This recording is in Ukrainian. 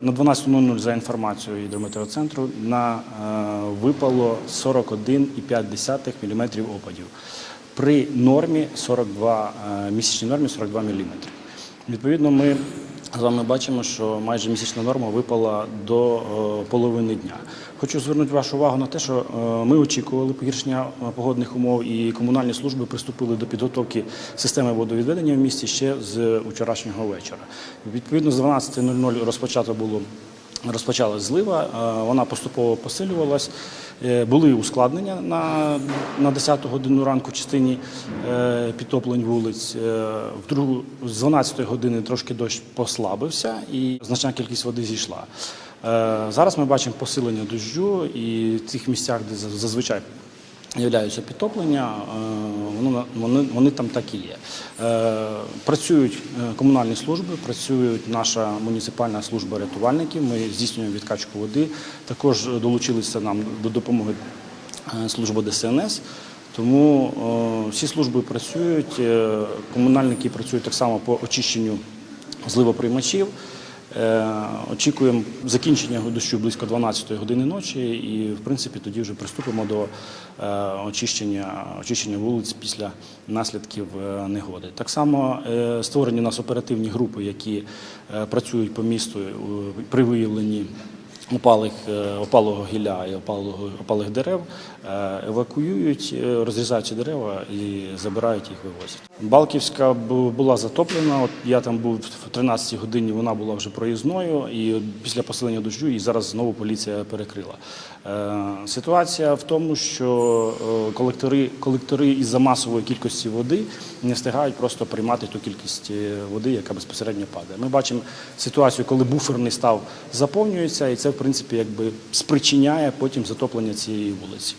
На 12.00 за інформацією гідрометеоцентру на е, випало 41,5 мм опадів. При нормі 42, е, місячній нормі 42 мм. Відповідно, ми з вами бачимо, що майже місячна норма випала до е, половини дня. Хочу звернути вашу увагу на те, що е, ми очікували погіршення е, погодних умов, і комунальні служби приступили до підготовки системи водовідведення в місті ще з вчорашнього вечора. Відповідно, з 12.00 розпочато було Розпочалась злива, е, вона поступово посилювалась. Е, Були ускладнення на, на 10 годину ранку в частині е, підтоплень вулиць. В другу з 12 години трошки дощ послабився і значна кількість води зійшла. Зараз ми бачимо посилення дощу і в тих місцях, де зазвичай Являються підтоплення, е, вони, вони там так і є. Е, Працюють е, комунальні служби, працюють наша муніципальна служба рятувальників. Ми здійснюємо відкачку води. Також долучилися нам до допомоги служба ДСНС. Тому всі служби працюють, комунальники працюють так само по очищенню зливоприймачів. Е, Очікуємо закінчення дощу близько 12 години ночі, і в принципі тоді вже приступимо до е, очищення, очищення вулиць після наслідків е, негоди. Так само створені у нас оперативні групи, які працюють по місту при виявленні опалих, е, опалого гілля і опалого, опалих дерев, е, евакуюють, е, розрізають дерева і забирають їх, вивозять. Балківська була затоплена. От я там був в 13-й годині, вона була вже проїзною, і після посилення дощу її зараз знову поліція перекрила. Ситуація в тому, що колектори, колектори із-за масової кількості води не встигають просто приймати ту кількість води, яка безпосередньо падає. Ми бачимо ситуацію, коли буферний став заповнюється, і це в принципі якби спричиняє потім затоплення цієї вулиці.